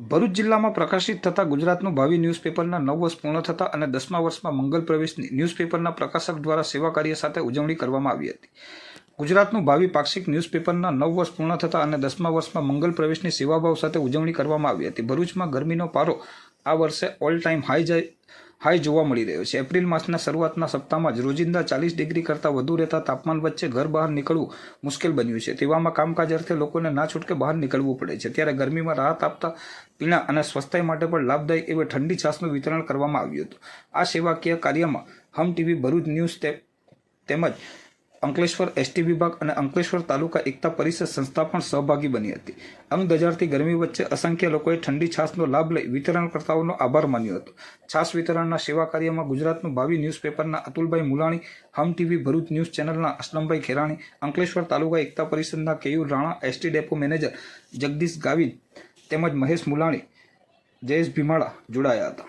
ભરૂચ જિલ્લામાં પ્રકાશિત થતા ગુજરાતનું ભાવિ ન્યૂઝપેપરના નવ વર્ષ પૂર્ણ થતા અને દસમા વર્ષમાં મંગલ પ્રવેશની ન્યૂઝપેપરના પ્રકાશક દ્વારા સેવા કાર્ય સાથે ઉજવણી કરવામાં આવી હતી. ગુજરાતનું ભાવિ પાક્ષિક ન્યૂઝપેપરના નવ વર્ષ પૂર્ણ થતા અને દસમા વર્ષમાં મંગલ પ્રવેશની સેવાભાવ સાથે ઉજવણી કરવામાં આવી હતી. ભરૂચમાં ગરમીનો પારો આ વર્ષે ઓલ ટાઈમ હાઈ જાય હાઈ જોવા મળી રહ્યો છે. એપ્રિલ માસના શરૂઆતના સપ્તાહમાં જ રોજિંદા ચાલીસ ડિગ્રી કરતાં વધુ રહેતા તાપમાન વચ્ચે ઘર બહાર નીકળવું મુશ્કેલ બન્યું છે. તેવામાં કામકાજ અર્થે લોકોને ના છૂટકે બહાર નીકળવું પડે છે. ત્યારે ગરમીમાં રાહત આપતા પીણા અને સ્વસ્થાઈ માટે પણ લાભદાયી એવી ઠંડી છાશનું વિતરણ કરવામાં આવ્યું હતું. આ સેવાકીય કાર્યમાં હમ ટીવી, ભરૂચ ન્યૂઝ તેમજ અંકલેશ્વર એસટી વિભાગ અને અંકલેશ્વર તાલુકા એકતા પરિષદ સંસ્થા પણ સહભાગી બની હતી. અંગ ગરમી વચ્ચે અસંખ્ય લોકોએ ઠંડી છાશનો લાભ લઈ વિતરણકર્તાઓનો આભાર માન્યો હતો. છાશ વિતરણના સેવા કાર્યમાં ગુજરાતનું ભાવિ ન્યૂઝપેપરના અતુલભાઈ મુલાણી, હમ ટીવી ભરૂચ ન્યૂઝ ચેનલના અસલમભાઈ ખેરાણી, અંકલેશ્વર તાલુકા એકતા પરિષદના Keyur Rana ST depot manager Jagdish Gavit તેમજ મહેશ મુલાણી, જયેશ ભીમાળા જોડાયા હતા.